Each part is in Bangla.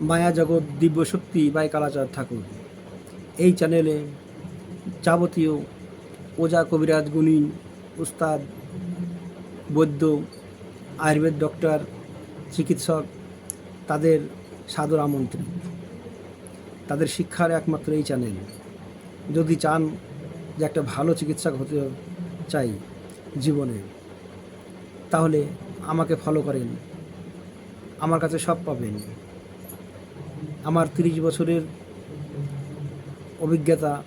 মায়া জগৎ দিব্যশক্তি বাই কালাচার ঠাকুর। এই চ্যানেলে যাবতীয় ওজা কবিরাজ, গুণী, উস্তাদ, বৈদ্য, আয়ুর্বেদ ডক্টর, চিকিৎসক তাদের সাদর আমন্ত্রণ। তাদের শিক্ষার একমাত্র এই চ্যানেল। যদি চান যে একটা ভালো চিকিৎসক হতে চাই জীবনে, তাহলে আমাকে ফলো করেন। আমার কাছে সব পাবেন। আমার তিরিশ বছরের অভিজ্ঞতা,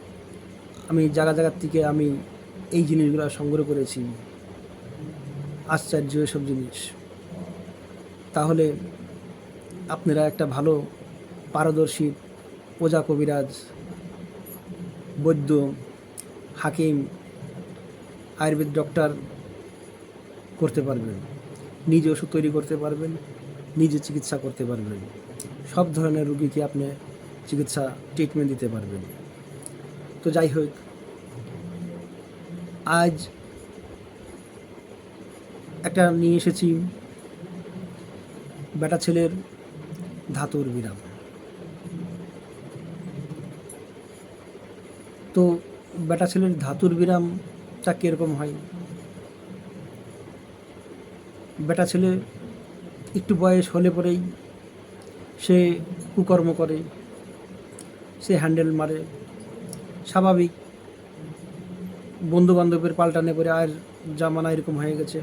আমি জায়গা জায়গার থেকে আমি এই জিনিসগুলো সংগ্রহ করেছি। আশ্চর্য এসব জিনিস। তাহলে আপনারা একটা ভালো পারদর্শী প্রজা কবিরাজ, বৈদ্য, হাকিম, আয়ুর্বেদ ডক্টর করতে পারবেন। নিজে ওষুধ তৈরি করতে পারবেন, নিজে চিকিৎসা করতে পারবেন। সব ধরনের রুগীকে আপনি চিকিৎসা ট্রিটমেন্ট দিতে পারবেন। তো যাই হোক, আজ একটা নিয়ে এসেছি বেটা ছেলের ধাতুর বিরাম। তো বেটা ছেলের ধাতুর বিরামটা কীরকম হয়? বেটা ছেলে একটু বয়স হলে পরেই সে কুকর্ম করে, সে হ্যান্ডেল মারে। স্বাভাবিক বন্ধু বান্ধবের পাল্টানে পরে আর জামানা এরকম হয়ে গেছে।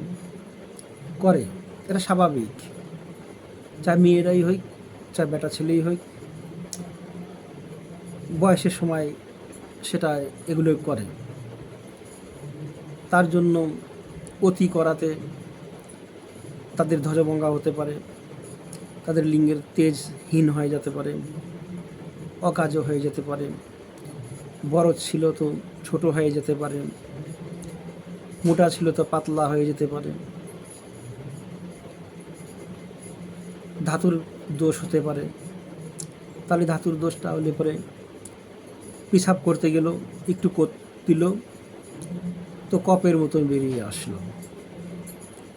করে, এটা স্বাভাবিক। চাই মেয়েরাই হোক চাই বেটা ছেলেই হোক, বয়সের সময় সেটা এগুলো করে। তার জন্য অতি করাতে তাদের ধ্বজভঙ্গা হতে পারে। তাদের লিঙ্গের তেজহীন হয়ে যেতে পারে, অকাজও হয়ে যেতে পারে। বড় ছিল তো ছোট হয়ে যেতে পারে, মোটা ছিল তো পাতলা হয়ে যেতে পারে। ধাতুর দোষ হতে পারে। তাহলে ধাতুর দোষটা হলে পরে পিসাব করতে গেল, একটু দিল, তো কপের মতন বেরিয়ে আসলো।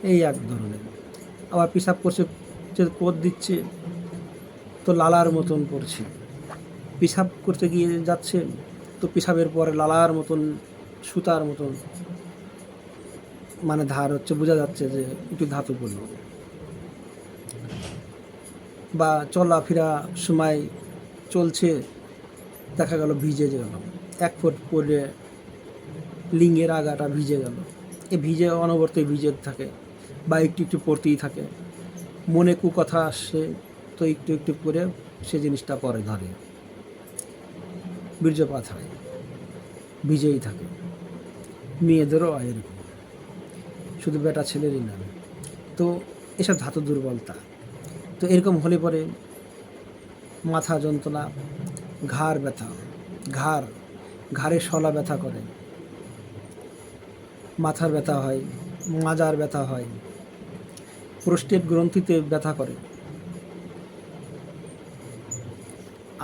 এই এক ধরনের। আবার পিসাব করছে যে কোদ দিচ্ছে, তো লালার মতন পড়ছে পেশাব করতে গিয়ে যাচ্ছে, তো পেশাবের পরে লালার মতন, সুতার মতন মানে ধার হচ্ছে, বোঝা যাচ্ছে যে একটু ধাতু পড়ল বা চলাফেরা সময় চলছে, দেখা গেল ভিজে গেল। এক ফুট পরে লিঙ্গের আগাটা ভিজে গেল। এ ভিজে অনবর্তে ভিজে থাকে, বা একটু একটু পড়তেই থাকে। মনে কু কথা আসছে তো একটু একটু করে সে জিনিসটা পরে ধরে। বীর্যপাত হয় ভিজেই থাকে। মেয়েদেরও হয় এরকম। শুধু বেটা ছেলেরই না। তো এসব ধাতু দুর্বলতা। তো এরকম হলে পরে মাথা যন্ত্রণা, ঘাড় ব্যথা, ঘাড়, ঘাড়ে শলা ব্যথা করে। মাথার ব্যথা হয়, মাজার ব্যথা হয়। প্রোস্টেট গ্রন্থিতে ব্যথা করে।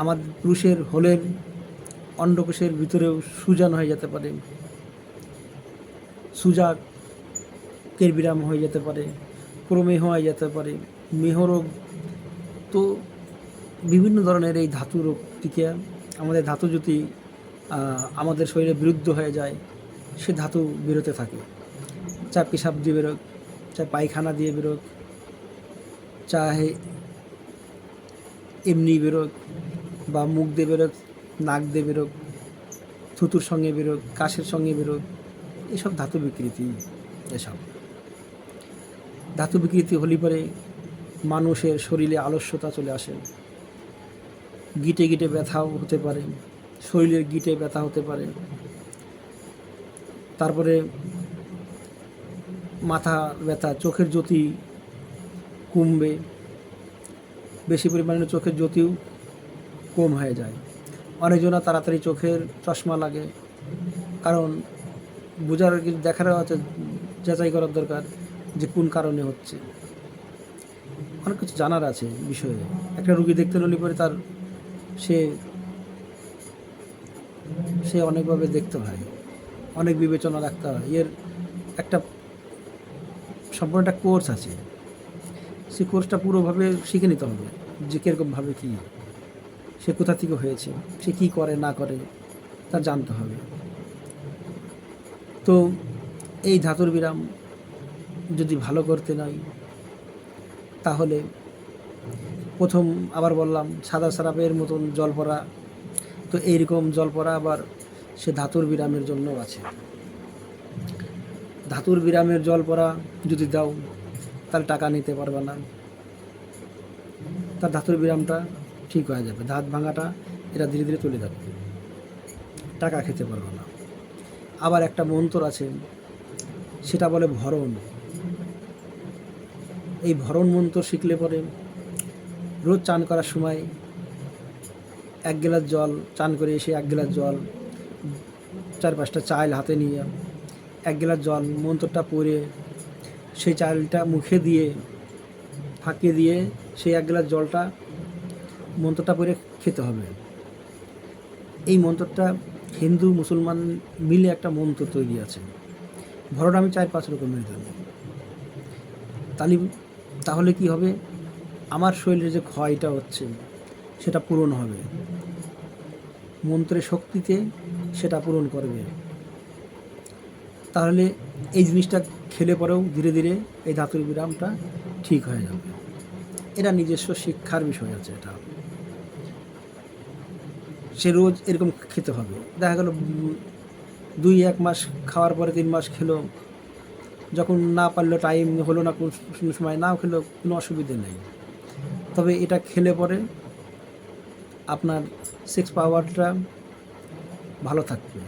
আমার পুরুষের হোলের অন্ডকোষের ভিতরেও সুজান হয়ে যেতে পারে। সুজাকের বিরাম হয়ে যেতে পারে, প্রমেহ হয়ে যেতে পারে মেহরোগ তো বিভিন্ন ধরনের এই ধাতু রোগ আমাদের ধাতু যদি আমাদের শরীরে বিরুদ্ধ হয়ে যায়, সে ধাতু বেরোতে থাকে। চা পেশাব দিয়ে বেরোক চাহে পায়খানা দিয়ে বেরোক চাহে এমনি বেরোক বা মুখ দিয়ে বেরোক, নাক দিয়ে বেরোক, থুতুর সঙ্গে বেরোক, কাশের সঙ্গে বেরোক, এসব ধাতু বিকৃতি, এসব। ধাতু বিকৃতি হলে পরে মানুষের শরীরে আলস্যতা চলে আসে। গিটে গিটে ব্যথাও হতে পারে, শরীরের গিটে ব্যথা হতে পারে। তারপরে মাথা ব্যথা, চোখের জ্যোতি কমবে। বেশি পরিমাণে চোখের জ্যোতিও কম হয়ে যায়। অনেকজনা তাড়াতাড়ি চোখের চশমা লাগে। কারণ বোঝার দেখার হচ্ছে যাচাই করার দরকার যে কোন কারণে হচ্ছে। অনেক কিছু জানার আছে বিষয়ে। একটা রুগী দেখতে হলে পরে তার সে সে অনেকভাবে দেখতে হয়। অনেক বিবেচনা রাখতে হয়। এর একটা সম্পূর্ণ একটা কোর্স আছে। সেই কোর্সটা পুরোভাবে শিখে নিতে হবে যে কীরকমভাবে কী, সে কোথা থেকে হয়েছে, সে কী করে, না করে, তা জানতে হবে। তো এই ধাতুর বিরাম যদি ভালো করতে নাই, তাহলে প্রথম আবার বললাম সাদা সারাপের মতন জল পড়া তো এইরকম জল পড়া আবার সে ধাতুর বিরামের জন্য আছে। ধাতুর বিরামের জল পড়া যদি দাও, তাহলে টাকা নিতে পারবে না। তার ধাতুর বিরামটা ঠিক হয়ে যাবে। দাঁত ভাঙাটা এটা ধীরে ধীরে চলে যাবে। টাকা খেতে পারবে না। আবার একটা মন্ত্র আছে, সেটা বলে ভরণ। এই ভরণ মন্ত্র শিখলে পরে রোজ চান করার সময় এক গ্লাস জল চান করে এসে এক গ্লাস জল চার পাঁচটা চাল হাতে নিয়ে এক গ্লাস জল, মন্ত্রটা পরে সেই চালটা মুখে দিয়ে, ফাঁকে দিয়ে সেই এক গ্লাস জলটা মন্ত্রটা পরে খেতে হবে। এই মন্ত্রটা হিন্দু, মুসলমান মিলে একটা মন্ত্র তৈরি আছে। ভরণ আমি চার পাঁচ রকমের জানি তাহলে তাহলে কি হবে? আমার শরীরে যে ক্ষয়টা হচ্ছে, সেটা পূরণ হবে। মন্ত্রের শক্তিতে সেটা পূরণ করবে। তাহলে এই জিনিসটা খেলে পরেও ধীরে ধীরে এই ধাতুর বিরামটা ঠিক হয়ে যাবে। এটা নিজস্ব শিক্ষার বিষয় আছে এটা। সে রোজ এরকম খেতে হবে। দেখা গেল দুই এক মাস খাওয়ার পরে তিন মাস খেলো, যখন না পারল টাইম হলো না কোন সময় নাও খেলো, কোনো অসুবিধে নেই। তবে এটা খেলে পরে আপনার সেক্স পাওয়ারটা ভালো থাকবে।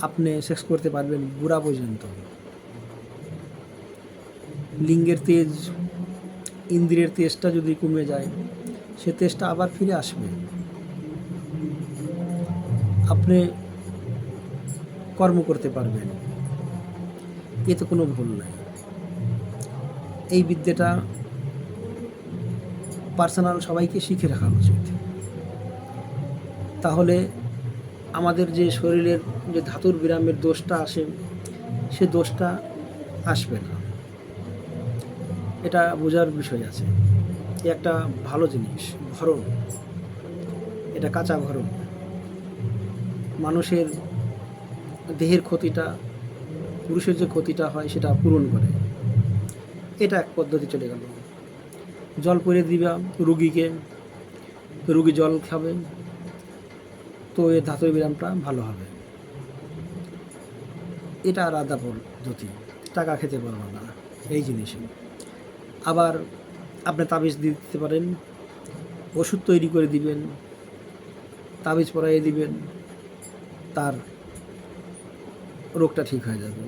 আপনি শেষ করতে পারবেন বুড়া পর্যন্ত। লিঙ্গের তেজ, ইন্দ্রিয়ের তেজটা যদি কমে যায়, সে তেজটা আবার ফিরে আসবে। আপনি কর্ম করতে পারবেন। এতে কোনো ভুল নাই। এই বিদ্যাটা পার্সোনাল সবাইকে শিখে রাখা উচিত। তাহলে আমাদের যে শরীরের যে ধাতুর বিরামের দোষটা আসে, সে দোষটা আসবে না। এটা বোঝার বিষয় আছে। একটা ভালো জিনিস ভরণ এটা কাঁচা ভরণ মানুষের দেহের ক্ষতিটা, পুরুষের যে ক্ষতিটা হয়, সেটা পূরণ করে। এটা এক পদ্ধতি চলে গেল। জল পরে দিবা রুগীকে, রুগী জল খাবে। তো এর ধাতুর বিরামটা ভালো হবে। এটা আলাদা পদ্ধতি টাকা খেতে পারবে না, এই জিনিসে। আবার আপনি তাবিজ দিতে পারেন, ওষুধ তৈরি করে দিবেন, তাবিজ পরাইয়ে দিবেন, তার রোগটা ঠিক হয়ে যাবে।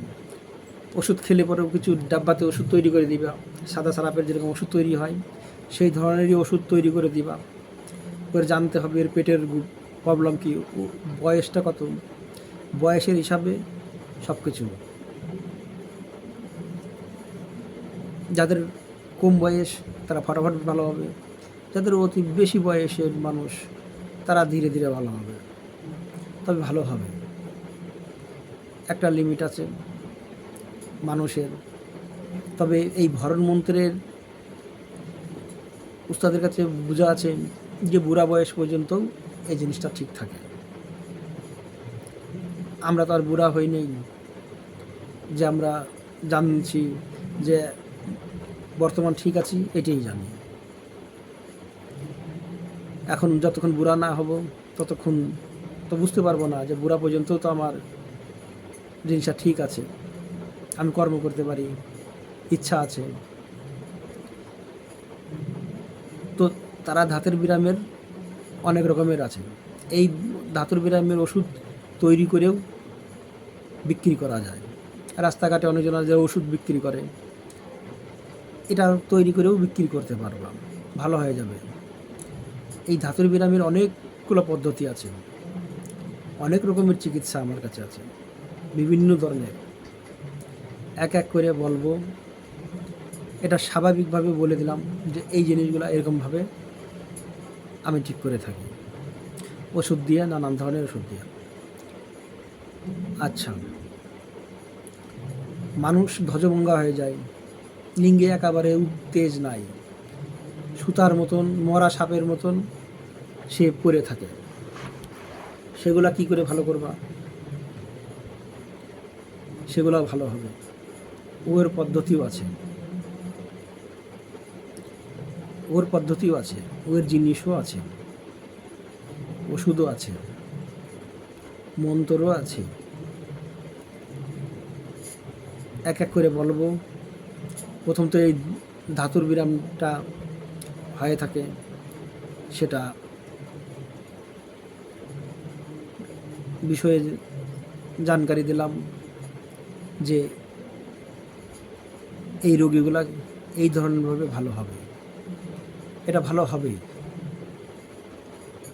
ওষুধ খেলে পরেও কিছু ডাব্বাতে ওষুধ তৈরি করে দিবা, সাদা সারাপের যেরকম ওষুধ তৈরি হয়, সেই ধরনেরই ওষুধ তৈরি করে দিবা। করে জানতে হবে এর পেটের প্রবলেম কি? বয়সটা কত? বয়সের হিসাবে সব কিছু যাদের কম বয়স, তারা ফটাফট ভালো হবে। যাদের অতি বেশি বয়সের মানুষ, তারা ধীরে ধীরে ভালো হবে। তবে ভালো হবে। একটা লিমিট আছে মানুষের। তবে এই ভরণ মন্ত্রের উস্তাদের কাছে বোঝা আছে যে বুড়া বয়স পর্যন্ত এই জিনিসটা ঠিক থাকে। আমরা তো আর বুড়া হই নেই যে আমরা জানছি যে বর্তমান ঠিক আছি, এটাই জানি। এখন যতক্ষণ বুড়া না হব, ততক্ষণ তো বুঝতে পারব না যে বুড়া পর্যন্ত তো আমার জিনিসটা ঠিক আছে। আমি কর্ম করতে পারি, ইচ্ছা আছে। তো তারা ধাতের বিরামের অনেক রকমের আছে। এই ধাতুর বিরামের ওষুধ তৈরি করেও বিক্রি করা যায়। রাস্তাঘাটে অনেকজন যে ওষুধ বিক্রি করে। এটা তৈরি করেও বিক্রি করতে পারলাম। ভালো হয়ে যাবে। এই ধাতুর বিরামের অনেকগুলো পদ্ধতি আছে। অনেক রকমের চিকিৎসা আমার কাছে আছে। বিভিন্ন ধরনের। এক এক করে বলব। এটা স্বাভাবিকভাবে বলে দিলাম যে এই জিনিসগুলো এরকমভাবে আমি ঠিক করে থাকি। ওষুধ দিয়ে, নানান ধরনের ওষুধ দিয়ে। আচ্ছা। মানুষ ধ্বজভঙ্গা হয়ে যায়। লিঙ্গে একেবারে উত্তেজ নাই। সুতার মতন, মরা সাপের মতন সে পড়ে থাকে। সেগুলা কি করে ভালো করবা? সেগুলো ভালো হবে। ওর পদ্ধতিও আছে। ওর পদ্ধতিও আছে, ওর জিনিসও আছে, ওষুধও আছে, মন্ত্রও আছে। এক এক করে বলব, প্রথম তো এই ধাতুর বিরামটা হয়ে থাকে, সেটা বিষয়ে জানকারি দিলাম যে এই রোগীগুলা এই ধরনেরভাবে ভালো হবে। এটা ভালো হবেই।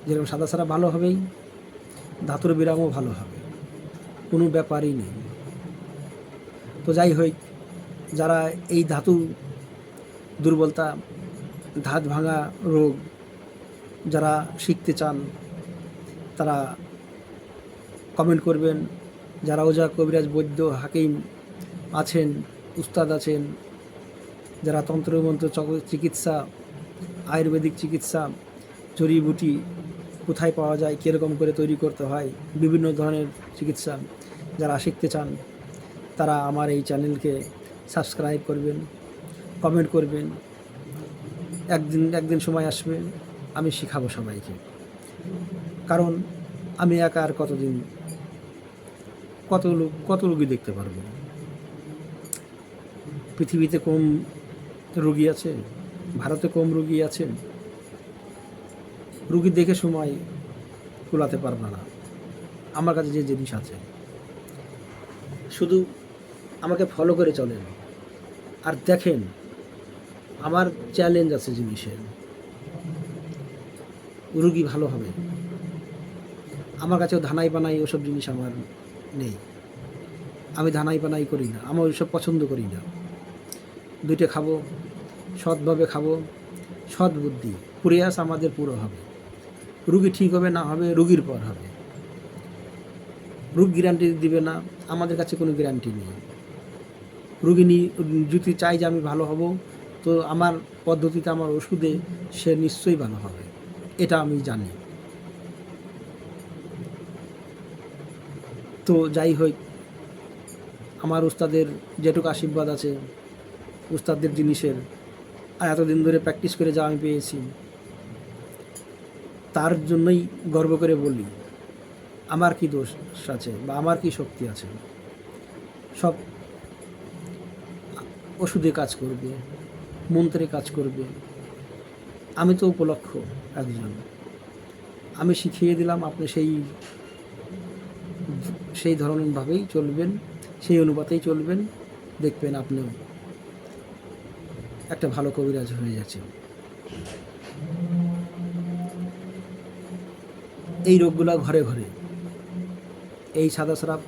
যেরকম সাদা সাদা ভালো হবেই, ধাতুর বিরামও ভালো হবে। কোনো ব্যাপারই নেই। তো যাই হোক, যারা এই ধাতু দুর্বলতা, ধাত ভাঙা রোগ যারা শিখতে চান, তারা কমেন্ট করবেন। যারা ওজা, কবিরাজ, বৈদ্য, হাকিম আছেন, উস্তাদ আছেন, যারা তন্ত্রমন্ত্র, চক- চিকিৎসা আয়ুর্বেদিক চিকিৎসা জড়িবুটি কোথায় পাওয়া যায়, কীরকম করে তৈরি করতে হয়, বিভিন্ন ধরনের চিকিৎসা যারা শিখতে চান, তারা আমার এই চ্যানেলকে সাবস্ক্রাইব করবেন, কমেন্ট করবেন। একদিন একদিন সময় আসবে, আমি শেখাবো সবাইকে। কারণ আমি একা আর কতদিন, কত লোক, কত রোগী দেখতে পারব? পৃথিবীতে কম রোগী আছে? ভারতে কম রুগী আছেন, রুগী দেখে সময় কুলাতে পারবে না। আমার কাছে যে জিনিস আছে, শুধু আমাকে ফলো করে চলেন আর দেখেন, আমার চ্যালেঞ্জ আছে জিনিসের রুগী ভালো হবে। আমার কাছেও ধানাই বানাই ওসব জিনিস আমার নেই। আমি ধানাই বানাই করি না আমার ওইসব পছন্দ করি না। দুইটা খাব সৎভাবে খাব, সৎ বুদ্ধি, প্রয়াস আমাদের পুরো হবে। রুগী ঠিক হবে না হবে, রুগীর পর হবে। রোগ গ্যারান্টি দিবে না, আমাদের কাছে কোনো গ্যারান্টি নেই। রুগী যদি চাই যে আমি ভালো হব, তো আমার পদ্ধতিতে আমার ওষুধে সে নিশ্চয়ই ভালো হবে, এটা আমি জানি। তো যাই হোক, আমার উস্তাদের যেটুকু আশীর্বাদ আছে, উস্তাদের জিনিসের এতদিন ধরে প্র্যাকটিস করে যা আমি পেয়েছি, তার জন্যই গর্ব করে বলি, আমার কি দোষ আছে বা আমার কি শক্তি আছে? সব ওষুধে কাজ করবে, মন্ত্রে কাজ করবে। আমি তো উপলক্ষ একজন। আমি শিখিয়ে দিলাম, আপনি সেই সেই ধরনেরভাবেই চলবেন, সেই অনুপাতেই চলবেন, দেখবেন আপনিও একটা ভালো কবিরাজ হয়ে যাচ্ছে। এই রোগগুলো ঘরে ঘরে। এই সাদা সারাপ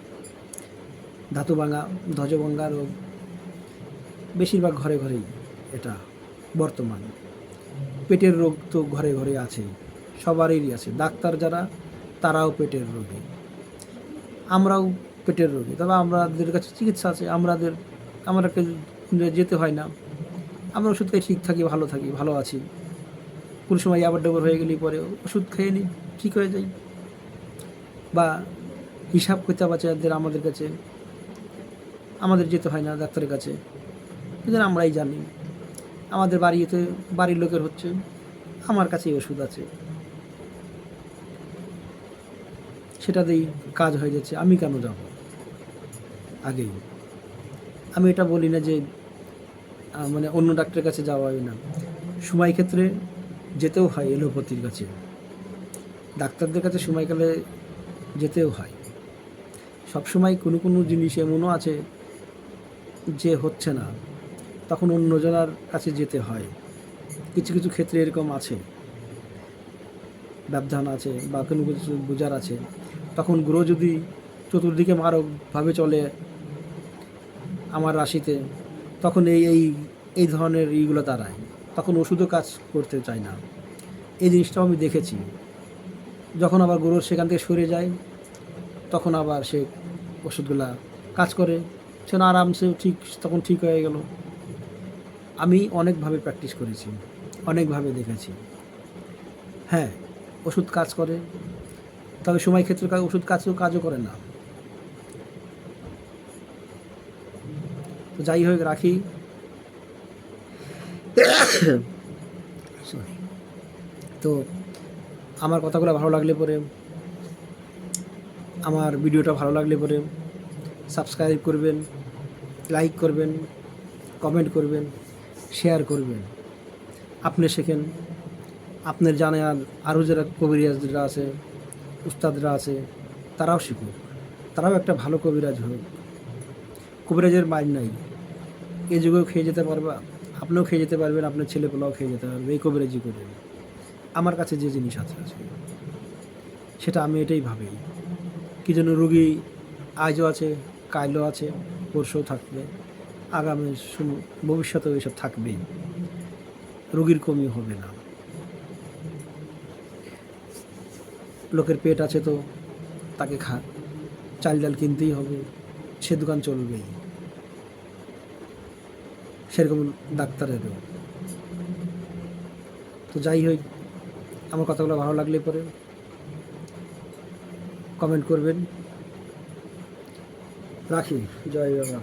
ধাতু ভাঙা ধ্বজভঙ্গা রোগ, বেশিরভাগ ঘরে ঘরেই এটা বর্তমান। পেটের রোগ তো ঘরে ঘরে আছে সবারই আছে। ডাক্তার যারা, তারাও পেটের রোগী। আমরাও পেটের রোগী। তবে আমাদের কাছে চিকিৎসা আছে, আমাদের, আমাদেরকে যেতে হয় না। আমরা ওষুধ খাই, ঠিক থাকি, ভালো থাকি, ভালো আছি। কোন সময় আবার ডবর হয়ে গেলে পরে ওষুধ খেয়ে নিই, ঠিক হয়ে যাই বা হিসাব কিতাব আছে যাদের আমাদের কাছে, আমাদের যেতে হয় না ডাক্তারের কাছে। এদের আমরাই জানি। আমাদের বাড়িতে, বাড়ির লোকের হচ্ছে, আমার কাছেই ওষুধ আছে। সেটাতেই কাজ হয়ে যাচ্ছে। আমি কেন যাব? আগেই। আমি এটা বলি না যে মানে অন্য ডাক্তারের কাছে যাওয়া হয় না। সময় ক্ষেত্রে যেতেও হয় এলোপ্যাথির কাছে। ডাক্তারদের কাছে সময়কালে যেতেও হয়। সবসময় কোনো কোনো জিনিস এমনও আছে যে হচ্ছে না। তখন অন্যজনার কাছে যেতে হয়। কিছু কিছু ক্ষেত্রে এরকম আছে। ব্যবধান আছে বা কোনো কিছু বোঝার আছে। তখন গ্রহ যদি চতুর্দিকে মারকভাবে চলে আমার রাশিতে তখন এই এই এই ধরনের ইগুলো দাঁড়ায়। তখন ওষুধও কাজ করতে চায় না। এই জিনিসটাও আমি দেখেছি। যখন আবার গ্রহ সেখান থেকে সরে যায়, তখন আবার সে ওষুধগুলা কাজ করে। সে আরামসে ঠিক, তখন ঠিক হয়ে গেল। আমি অনেকভাবে প্র্যাকটিস করেছি, অনেকভাবে দেখেছি। হ্যাঁ ওষুধ কাজ করে। তবে সময় ক্ষেত্রে ওষুধ কাজও কাজও করে না তো যাই হোক রাখি. তো আমার কথাগুলো ভালো লাগলে পরে আমার ভিডিওটা ভালো লাগলে পরে সাবস্ক্রাইব করবেন লাইক করবেন কমেন্ট করবেন শেয়ার করবেন। আপনি শেখেন আপনার জানে আর আরও যারা কবিরাজরা আছে উস্তাদরা আছে তারাও শিখুক। তারাও একটা ভালো কবিরাজ হোক। কবিরাজের মাইন্ড নাই। এ যুগেও খেয়ে যেতে পারবা, আপনিও খেয়ে যেতে পারবেন, আপনার ছেলেপেলাও খেয়ে যেতে পারবে, এই কবিরাজি করে। আমার কাছে যে জিনিস আছে আছে, সেটা আমি এটাই ভাবি, কি যেন রুগী আজও আছে, কালও আছে, পরশুও থাকবে, আগামী ভবিষ্যতেও এসব থাকবেই রুগীর কমি হবে না। লোকের পেট আছে তো তাকে খা, চাল ডাল কিনতেই হবে, সে দোকান চলবেই। সেরকম ডাক্তারেরও তো যাই হোক, আমার কথাগুলো ভালো লাগলে পরে কমেন্ট করবেন। রাখি, জয় বাবা